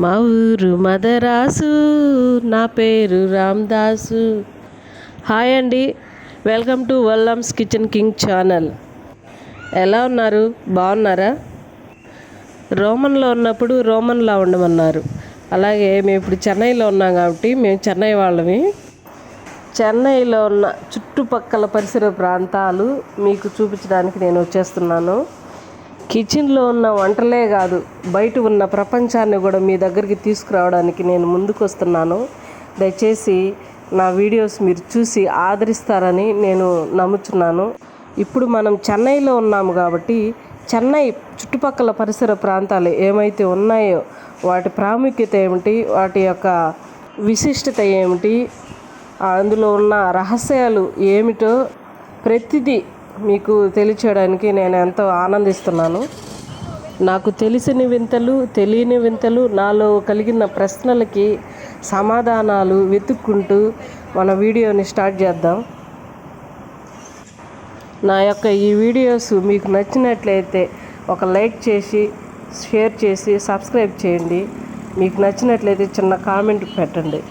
మా ఊరు మదరాసు నా పేరు రామ్దాసు. హాయ్ అండి welcome to Vallam's kitchen king channel. ఎలా ఉన్నారు? బాగున్నారా? రోమన్లో ఉన్నప్పుడు రోమన్లా ఉండమన్నారు. అలాగే మేము ఇప్పుడు చెన్నైలో ఉన్నాం కాబట్టి మేము చెన్నై వాళ్ళమి. చెన్నైలో ఉన్న చుట్టుపక్కల పరిసర ప్రాంతాలు మీకు చూపించడానికి నేను వచ్చేస్తున్నాను. కిచెన్లో ఉన్న వంటలే కాదు బయట ఉన్న ప్రపంచాన్ని కూడా మీ దగ్గరికి తీసుకురావడానికి నేను ముందుకు వస్తున్నాను దయచేసి నా వీడియోస్ మీరు చూసి ఆదరిస్తారని నేను నమ్ముచున్నాను. ఇప్పుడు మనం చెన్నైలో ఉన్నాము కాబట్టి చెన్నై చుట్టుపక్కల పరిసర ప్రాంతాలు ఏమైతే ఉన్నాయో వాటి ప్రాముఖ్యత ఏమిటి వాటి యొక్క విశిష్టత ఏమిటి అందులో ఉన్న రహస్యాలు ఏమిటో ప్రతిదీ మీకు తెలియచేయడానికి నేను ఎంతో ఆనందిస్తున్నాను. నాకు తెలిసిన వింతలు తెలియని వింతలు నాలో కలిగిన ప్రశ్నలకి సమాధానాలు వెతుక్కుంటూ మన వీడియోని స్టార్ట్ చేద్దాం. నా యొక్క ఈ వీడియోస్ మీకు నచ్చినట్లయితే ఒక లైక్ చేసి షేర్ చేసి సబ్స్క్రైబ్ చేయండి. మీకు నచ్చినట్లయితే చిన్న కామెంట్ పెట్టండి.